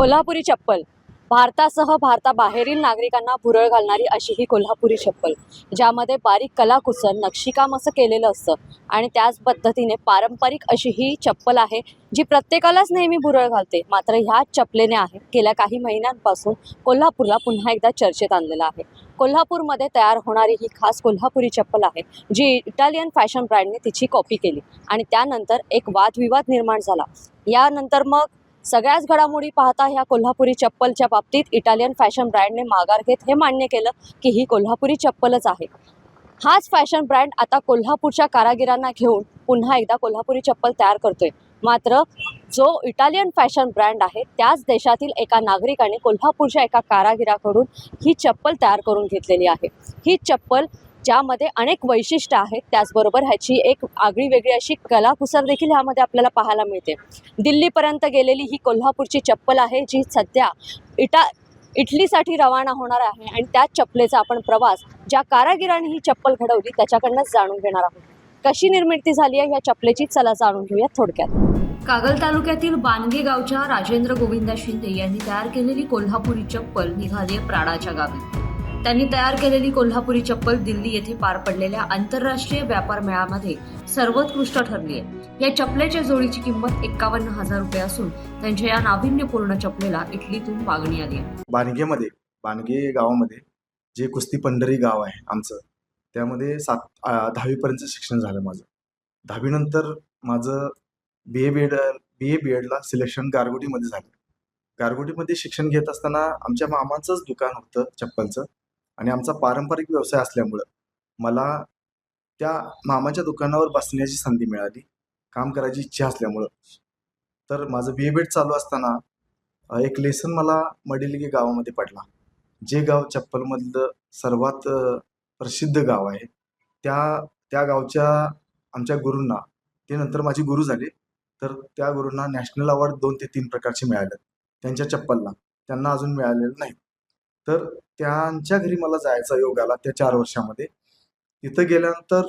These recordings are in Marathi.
कोल्हापुरी चप्पल. भारतासह भारताबाहेरील नागरिकांना भुरळ घालणारी अशी ही कोल्हापुरी चप्पल ज्यामध्ये बारीक कलाकुसर नक्षीकाम असं केलेलं असतं आणि त्याच पद्धतीने पारंपरिक अशी ही चप्पल आहे जी प्रत्येकालाच नेहमी भुरळ घालते. मात्र ह्या चपलेने आहे गेल्या काही महिन्यांपासून कोल्हापूरला पुन्हा एकदा चर्चेत आणलेलं आहे. कोल्हापूरमध्ये तयार होणारी ही खास कोल्हापुरी चप्पल आहे जी इटालियन फॅशन ब्रँडने तिची कॉपी केली आणि त्यानंतर एक वादविवाद निर्माण झाला. यानंतर मग सगळ्याच घडामोडी पाहता ह्या कोल्हापुरी चप्पलच्या बाबतीत इटालियन फॅशन ब्रँडने माघार घेत हे मान्य केलं की ही कोल्हापुरी चप्पलच आहे. हाच फॅशन ब्रँड आता कोल्हापूरच्या कारागिरांना घेऊन पुन्हा एकदा कोल्हापुरी चप्पल तयार करतोय. मात्र जो इटालियन फॅशन ब्रँड आहे त्याच देशातील एका नागरिकाने कोल्हापूरच्या एका कारागिराकडून ही चप्पल तयार करून घेतलेली आहे. ही चप्पल ज्यामध्ये अनेक वैशिष्ट्य आहेत त्याचबरोबर ह्याची एक आगळी वेगळी अशी कलाकुसर देखील ह्यामध्ये आपल्याला पाहायला मिळते. दिल्लीपर्यंत गेलेली ही कोल्हापूरची चप्पल आहे जी सध्या इटा इटलीसाठी रवाना होणार आहे आणि त्याच चप्पलेचा आपण प्रवास ज्या कारागिराने ही चप्पल घडवली त्याच्याकडनंच जाणून घेणार आहोत. कशी निर्मिती झाली आहे या चप्पलेची? चला जाणून घेऊया थोडक्यात. कागल तालुक्यातील बानगे गावच्या राजेंद्र गोविंदा शिंदे यांनी तयार केलेली कोल्हापुरी चप्पल निघाली प्राणाच्या प्राडाच्या गावी. त्यांनी तयार केलेली कोल्हापुरी चप्पल दिल्ली येथे पार पडलेल्या आंतरराष्ट्रीय व्यापार मेळामध्ये सर्वोत्कृष्ट ठरली आहे. या चपलेच्या जोडीची किंमत एक्कावन्न हजार रुपये असून त्यांच्या या नाविन्यपूर्ण चपलेला इटलीतून मागणी आली आहे. बानगेमध्ये बानगे गावामध्ये जे कुस्ती पंढरी गाव आहे आमचं त्यामध्ये सात दहावीपर्यंत शिक्षण झालं माझं. दहावीनंतर माझं बी A B Ed B A B एडला selection गारगोटीमध्ये झालं. गारगोटीमध्ये शिक्षण घेत असताना आमच्या मामाचंच दुकान होतं चप्पलचं. आणि आमचा पारंपरिक व्यवसाय असल्यामुळं मला त्या मामाच्या दुकानावर बसण्याची संधी मिळाली काम करायची इच्छा असल्यामुळं. तर माझं बी एड चालू असताना एक लेसन मला मडिलगे गावामध्ये पडला. जे गाव चप्पलमधलं सर्वात प्रसिद्ध गाव आहे त्या त्या गावच्या आमच्या गुरूंना ते नंतर माझे गुरु झाले तर त्या गुरूंना नॅशनल अवॉर्ड दोन ते तीन प्रकारचे मिळाले त्यांच्या चप्पलला. त्यांना अजून मिळालेलं नाही. तर त्यांच्या घरी मला जायचा योग आला त्या चार वर्षामध्ये. तिथं गेल्यानंतर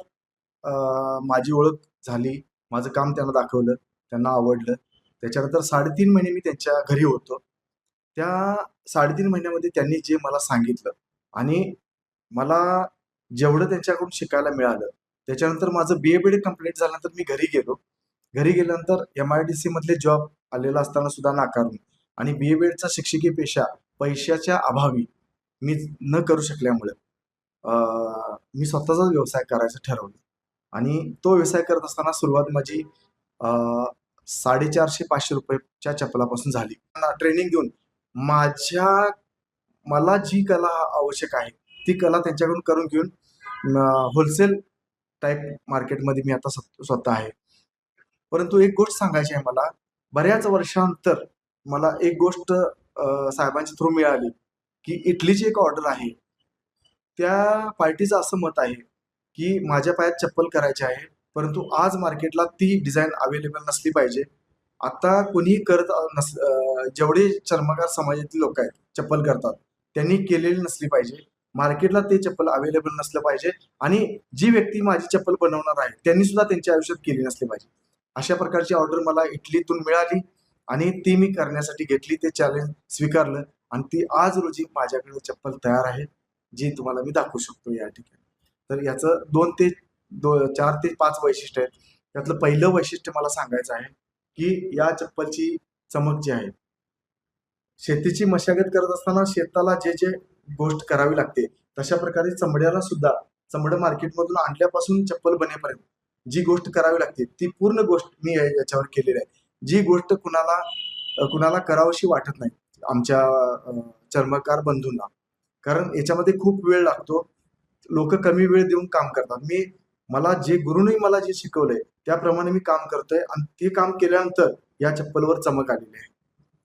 माझी ओळख झाली. माझं काम त्यांना दाखवलं. त्यांना आवडलं. त्याच्यानंतर साडेतीन महिने मी त्यांच्या घरी होतो. त्या साडेतीन महिन्यामध्ये त्यांनी जे मला सांगितलं आणि मला जेवढं त्यांच्याकडून शिकायला मिळालं त्याच्यानंतर माझं बी ए बी एड कंप्लीट झाल्यानंतर मी घरी गेलो. घरी गेल्यानंतर एम आय डी सीमधले जॉब आलेला असताना सुद्धा नाकारून आणि बी ए बी एडचा शिक्षकी पेशा पैशाच्या अभावी मी न करू शकल्यामुळे मी स्वतःचाच व्यवसाय करायचं ठरवलं. आणि तो व्यवसाय करत असताना सुरुवात माझी साडेचारशे पाचशे रुपयाच्या चपलापासून झाली. ट्रेनिंग देऊन माझ्या मला जी कला आवश्यक आहे ती कला त्यांच्याकडून करून घेऊन होलसेल टाईप मार्केटमध्ये मी आता स्वतः आहे. परंतु एक गोष्ट सांगायची आहे मला बऱ्याच वर्षांतर मला एक गोष्ट साहेबांच्या थ्रू मिळाली. की इटलीची एक ऑर्डर आहे त्या पार्टीचं असं मत आहे की माझ्या पायात चप्पल करायची आहे परंतु आज मार्केटला ती डिझाईन अवेलेबल नसली पाहिजे. आता कोणीही करत नस जेवढे चर्मकार समाजातील लोक आहेत चप्पल करतात त्यांनी केलेली नसली पाहिजे. मार्केटला ते चप्पल अवेलेबल नसलं पाहिजे आणि जी व्यक्ती माझी चप्पल बनवणार आहे त्यांनी सुद्धा त्यांच्या आयुष्यात केली नसली पाहिजे. अशा प्रकारची ऑर्डर मला इटलीतून मिळाली आणि ती मी करण्यासाठी घेतली ते चॅलेंज स्वीकारलं. आणि ती आज रोजी माझ्याकडे चप्पल तयार आहे जी तुम्हाला मी दाखवू शकतो या ठिकाणी. तर याचं दोन ते दो चार ते पाच वैशिष्ट्य आहेत. त्यातलं पहिलं वैशिष्ट्य मला सांगायचं आहे की या चप्पलची चमक जी आहे शेतीची मशागत करत असताना शेताला जे जे गोष्ट करावी लागते तशा प्रकारे चमड्याला सुद्धा चमडं मार्केटमधून आणल्यापासून चप्पल बनेपर्यंत जी गोष्ट करावी लागते ती पूर्ण गोष्ट मी याच्यावर केलेली आहे. जी गोष्ट कुणाला कुणाला करावीशी वाटत नाही आमच्या चर्मकार बंधूंना. कारण याच्यामध्ये खूप वेळ लागतो. लोक कमी वेळ देऊन काम करतात. मी मला जे गुरुने मला जे शिकवलंय त्याप्रमाणे मी काम करतोय आणि ते काम केल्यानंतर या चप्पलवर चमक आलेली आहे.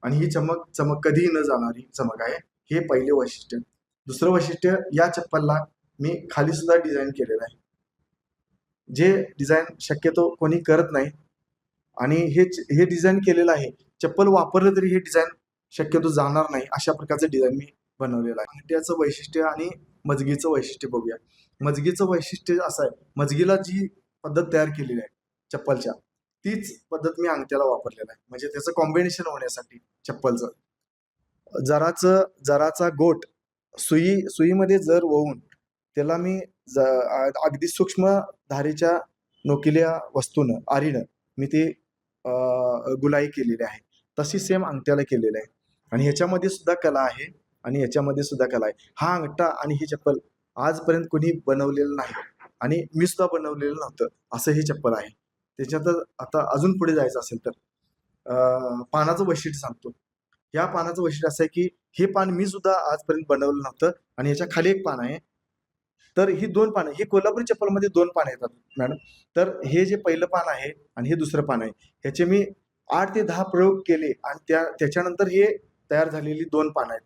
आणि ही चमक चमक कधीही न जाणारी चमक आहे. हे पहिले वैशिष्ट्य. दुसरं वैशिष्ट्य या चप्पलला मी खाली सुद्धा डिझाईन केलेलं आहे. जे डिझाईन शक्यतो कोणी करत नाही आणि हे हे डिझाईन केलेलं आहे. चप्पल वापरलं तरी हे डिझाईन शक्यतो जाणार नाही अशा प्रकारचं डिझाईन मी बनवलेलं आहे. त्याचं वैशिष्ट्य आणि मजगीचं वैशिष्ट्य बघूया. मजगीचं वैशिष्ट्य असं आहे मजगीला जी पद्धत तयार केलेली आहे चप्पलच्या तीच पद्धत मी अंगठ्याला वापरलेलं आहे. म्हणजे त्याचं कॉम्बिनेशन होण्यासाठी चप्पलचं. जराचं जराचा गोट सुई सुईमध्ये जर वळून त्याला मी ज अगदी सूक्ष्म धारेच्या नोकिल्या वस्तूनं आरीनं मी ते गुलाई केलेली आहे. तशी सेम अंगठ्याला केलेली आहे. आणि ह्याच्यामध्ये सुद्धा कला आहे. आणि ह्याच्यामध्ये सुद्धा कला आहे. हा अंगठा आणि ही चप्पल आजपर्यंत कोणी बनवलेलं नाही. आणि मी सुद्धा बनवलेलं नव्हतं. असं हे चप्पल आहे. त्याच्यात आता अजून पुढे जायचं असेल तर पानाचं वैशिष्ट्य सांगतो. या पानाचं वैशिष्ट्य असं आहे की हे पान मी सुद्धा आजपर्यंत बनवलं नव्हतं. आणि ह्याच्या खाली एक पान आहे. तर ही दोन पानं ही कोल्हापुरी चप्पलमध्ये दोन पानं येतात मॅडम. तर हे जे पहिलं पान आहे आणि हे दुसरं पान आहे ह्याचे मी आठ ते दहा प्रयोग केले आणि त्या त्याच्यानंतर हे तयार झालेली दोन पानं आहेत.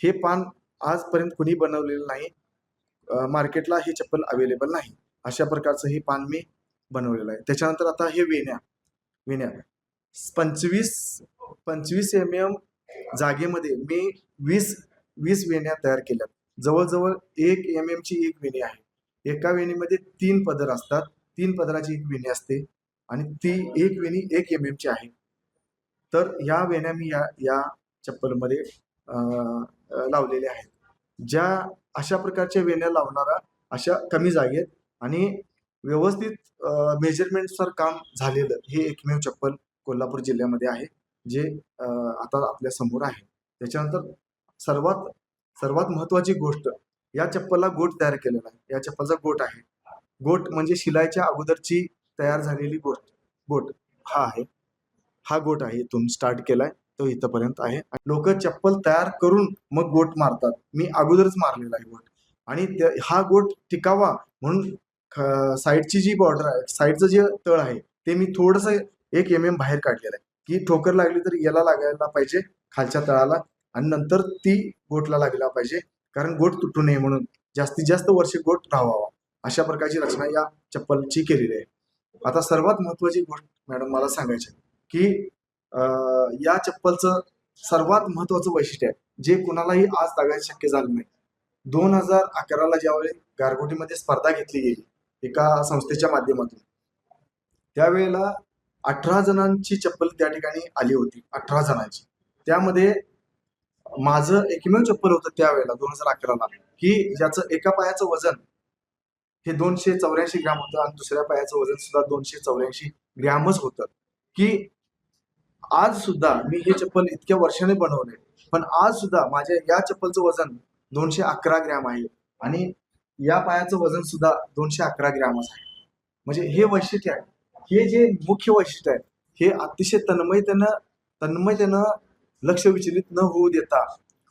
हे पान आजपर्यंत कुणी बनवलेलं नाही. मार्केटला ही चप्पल अवेलेबल नाही. अशा प्रकारचं हे पान मी बनवलेलं आहे. त्याच्यानंतर आता हे वेण्या वेण्या. पंचवीस पंचवीस एम एम जागेमध्ये मी वीस वीस वेण्या तयार केल्या. जवळजवळ एक एम एम ची एक वेणी आहे. एका वेणीमध्ये तीन पदर असतात. तीन पदराची एक वेणी असते आणि ती एक वेणी एक एम एम ची आहे. तर या वेण्या मी या या चप्पलमध्ये लावलेले लावलेल्या आहेत. ज्या अशा प्रकारच्या वेण्या लावणारा अशा कमी जागेत आणि व्यवस्थित मेजरमेंटनुसार काम झालेलं हे एकमेव चप्पल कोल्हापूर जिल्ह्यामध्ये आहे जे आता आपल्यासमोर आहे. त्याच्यानंतर सर्वात सर्वात महत्वाची गोष्ट या चप्पलला गोट तयार केलेला आहे. या चप्पलचा गोट आहे. गोट म्हणजे शिलाईच्या अगोदरची तयार झालेली गोट गोट हा आहे. हा गोट आहे इथून स्टार्ट केलाय. तो इथपर्यंत आहे. लोक चप्पल तयार करून मग गोट मारतात. मी अगोदरच मारलेला आहे गोट. आणि हा गोट टिकावा म्हणून साईडची जी बॉर्डर आहे साईडचं जे तळ आहे ते मी थोडस एक एम एम बाहेर काढलेलं आहे. की ठोकर लागली तर याला लागायला पाहिजे खालच्या तळाला आणि नंतर ती गोटला लागला पाहिजे. कारण गोट तुटू नये म्हणून. जास्तीत जास्त वर्ष गोट राहावा. अशा प्रकारची रचना या चप्पलची केलेली आहे. आता सर्वात महत्वाची गोष्ट मॅडम मला सांगायची की या चप्पलचं सर्वात महत्वाचं वैशिष्ट्य आहे. जे कुणालाही आज तागायला शक्य झालं नाही. दोन हजार अकराला ज्यावेळी गारगोटीमध्ये स्पर्धा घेतली गेली एका संस्थेच्या माध्यमातून त्यावेळेला अठरा जणांची चप्पल त्या ठिकाणी आली होती अठरा जणांची. त्यामध्ये माझं एकमेव चप्पल होतं त्यावेळेला दोन हजार अकराला की ज्याचं एका पायाचं वजन हे दोनशे चौऱ्याऐंशी ग्रॅम होतं आणि दुसऱ्या पायाचं वजन सुद्धा दोनशे चौऱ्याऐंशी ग्रॅमच होतं. की आज सुद्धा मी हे चप्पल इतक्या वर्षाने बनवले पण आज सुद्धा माझ्या या चप्पलचं वजन दोनशे अकरा ग्रॅम आहे आणि या पायाचं वजन सुद्धा दोनशे अकरा ग्रॅमच आहे. म्हणजे हे वैशिष्ट्य आहे. हे जे मुख्य वैशिष्ट्य आहे हे अतिशय तन्मयतेनं तन्मयतेनं लक्ष विचलित न होऊ देता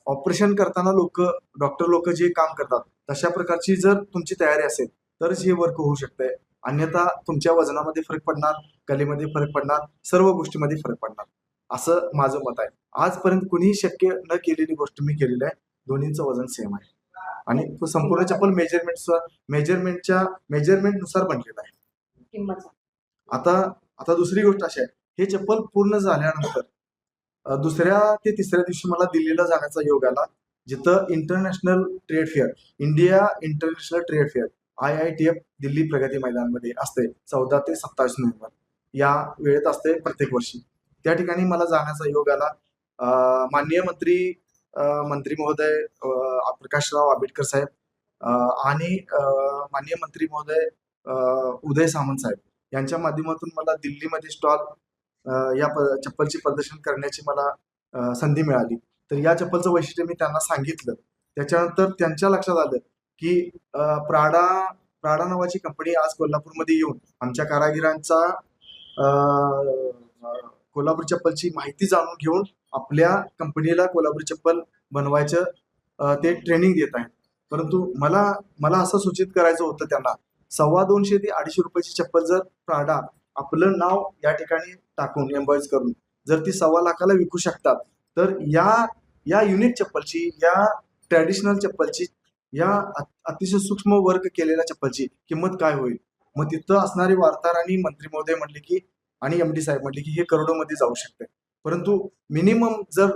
ऑपरेशन करताना लोक डॉक्टर लोक जे काम करतात तशा प्रकारची जर तुमची तयारी असेल तरच हे वर्क होऊ शकतंय. अन्यथा तुमच्या वजनामध्ये फरक पडणार कलेमध्ये फरक पडणार सर्व गोष्टीमध्ये फरक पडणार. असं माझं मत आहे. आजपर्यंत कुणीही शक्य न केलेली गोष्ट मी केलेली आहे. दोन्हीचं वजन सेम आहे. आणि तो संपूर्ण चप्पल मेजरमेंट मेजरमेंटच्या मेजरमेंटनुसार बनलेला आहे. आता आता दुसरी गोष्ट अशी आहे. हे चप्पल पूर्ण झाल्यानंतर दुसऱ्या ते तिसऱ्या दिवशी मला दिल्लीला जाण्याचा योग आला जिथं international trade fair India international trade fair I I T F Delhi Pragati मैदानमध्ये असते चौदा ते सत्तावीस नोव्हेंबर. या वेळेत असते प्रत्येक वर्षी. त्या ठिकाणी मला जाण्याचा योग आला. माननीय मंत्री मंत्री महोदय प्रकाशराव आंबेडकर साहेब आणि अ, माननीय मंत्री महोदय उदय सामंत साहेब यांच्या माध्यमातून मला दिल्लीमध्ये स्टॉल या चप्पलचे प्रदर्शन करण्याची मला संधी मिळाली. तर या चप्पलचं वैशिष्ट्य मी त्यांना सांगितलं. त्याच्यानंतर त्यांच्या लक्षात आलं की प्राडा प्राडा नावाची कंपनी आज कोल्हापूरमध्ये येऊन आमच्या कारागिरांचा कोल्हापूर चप्पलची माहिती जाणून घेऊन आपल्या कंपनीला कोल्हापूर चप्पल बनवायचं ते ट्रेनिंग देत आहेत. परंतु मला मला असं सूचित करायचं होतं त्यांना सव्वा दोनशे ते अडीचशे रुपयाची चप्पल जर प्राडा आपलं नाव या ठिकाणी टाकून एम्बॉईज करून जर ती सव्वा लाखाला विकू शकतात तर या या युनिक चप्पलची या ट्रॅडिशनल चप्पलची या अतिशय सूक्ष्म वर्ग केलेल्या चप्पलची किंमत काय होईल? मग तिथं असणारे वार्ताहर आणि मंत्री महोदय म्हटले की आणि एम डी साहेब म्हटले की हे करोडोमध्ये जाऊ शकते. परंतु मिनिमम जर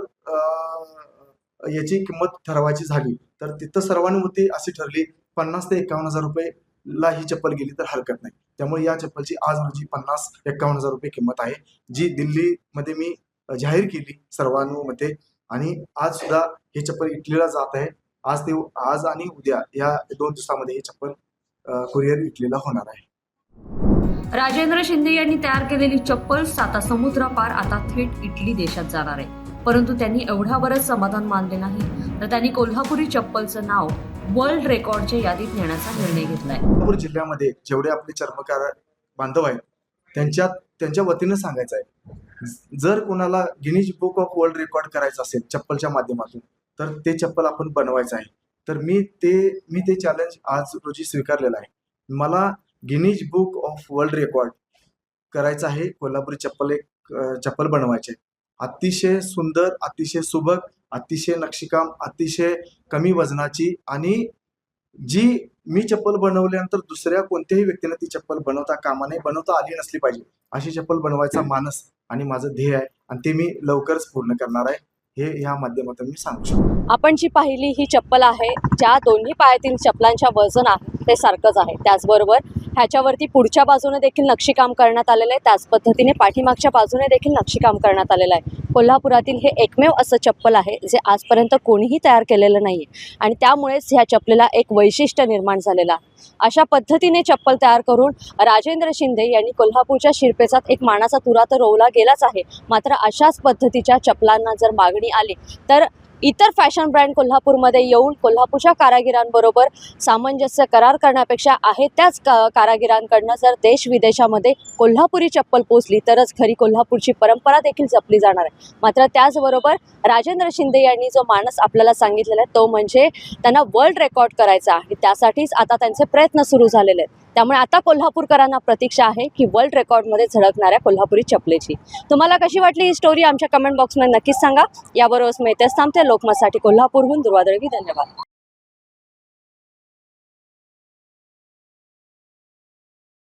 याची किंमत ठरवायची झाली तर तिथं सर्वानुमती अशी ठरली पन्नास ते एकावन्न हजार रुपये ला ही चप्पल गेली तर हरकत नाही. त्यामुळे या चप्पलची आज रोजी पन्नास एकावन्न हजार रुपये किंमत आहे जी दिल्लीमध्ये मी जाहीर केली सर्वांमध्ये आणि आज सुद्धा हे चप्पल इटलीला जात आहे. आज ते आज आणि उद्या या दोन दिवसामध्ये हे चप्पल कुरिअर इटलीला होणार आहे. राजेंद्र शिंदे यांनी तयार केलेली चप्पल साता समुद्रापार आता थेट इटली देशात जाणार आहे. परंतु त्यांनी एवढ्यावरच समाधान मानले नाही. तर त्यांनी कोल्हापुरी चप्पलचं नाव वर्ल्ड रेकॉर्डच्या यादीत नेण्याचा निर्णय घेतलाय. कोल्हापूर जिल्ह्यामध्ये जेवढे आपले चर्मकार बांधव आहेत त्यांच्या त्यांच्या वतीनं सांगायचं आहे. जर कोणाला Guinness book of world record करायचं असेल चप्पलच्या माध्यमातून तर ते चप्पल आपण बनवायचं आहे. तर मी ते मी ते चॅलेंज आज रोजी स्वीकारलेलं आहे. मला Guinness book of world record करायचं आहे. कोल्हापुरी चप्पल एक चप्पल बनवायचे अतिशय सुंदर अतिशय सुबक अतिशय नक्षीकाम अतिशय कमी वजनाची आणि जी मी चप्पल बनवल्यानंतर दुसऱ्या कोणत्याही व्यक्तीने ती चप्पल बनवता कामा नाही बनवता आली नसली पाहिजे. अशी चप्पल बनवायचा मानस आणि माझं ध्येय आहे आणि ते मी लवकरच पूर्ण करणार आहे. हे ह्या माध्यमातून मी सांगू शकतो. आपण जी पाहिली ही चप्पल आहे ज्या दोन्ही पायातील चप्पलांच्या वजन आहे ते सारखंच आहे. त्याचबरोबर ह्याच्यावरती पुढच्या बाजूने देखील नक्षीकाम करण्यात आलेलं आहे. त्याच पद्धतीने पाठीमागच्या बाजूने देखील नक्षीकाम करण्यात आलेलं आहे. कोल्हापुरातील हे एकमेव असं चप्पल आहे जे आजपर्यंत कोणीही तयार केलेलं नाही आहे आणि त्यामुळेच ह्या चप्पलेला एक वैशिष्ट्य निर्माण झालेलं आहे. अशा पद्धतीने चप्पल तयार करून राजेंद्र शिंदे यांनी कोल्हापूरच्या शिरपेचात एक मानाचा तुरा तर रोवला गेलाच आहे. मात्र अशाच पद्धतीच्या चपलांना जर मागणी आली तर इतर फॅशन ब्रँड कोल्हापूरमध्ये येऊन कोल्हापूरच्या कारागिरांबरोबर सामंजस्य करार करण्यापेक्षा आहे त्याच का कारागिरांकडनं जर देश विदेशामध्ये कोल्हापुरी चप्पल पोचली तरच खरी कोल्हापूरची परंपरा देखील जपली जाणार आहे. मात्र त्याचबरोबर राजेंद्र शिंदे यांनी जो माणस आपल्याला सांगितलेला आहे तो म्हणजे त्यांना वर्ल्ड रेकॉर्ड करायचा आहे. त्यासाठीच आता त्यांचे प्रयत्न सुरू झालेले आहेत. त्यामुळे आता कोल्हापूरकरांना प्रतीक्षा आहे की वर्ल्ड रेकॉर्डमध्ये झळकणाऱ्या कोल्हापुरी चपलेची. तुम्हाला कशी वाटली ही स्टोरी आमच्या कमेंट बॉक्समध्ये नक्कीच सांगा. याबरोबरच मी इथेच थांबते लोकमतसाठी कोल्हापूरहून दुर्वादळगी धन्यवाद.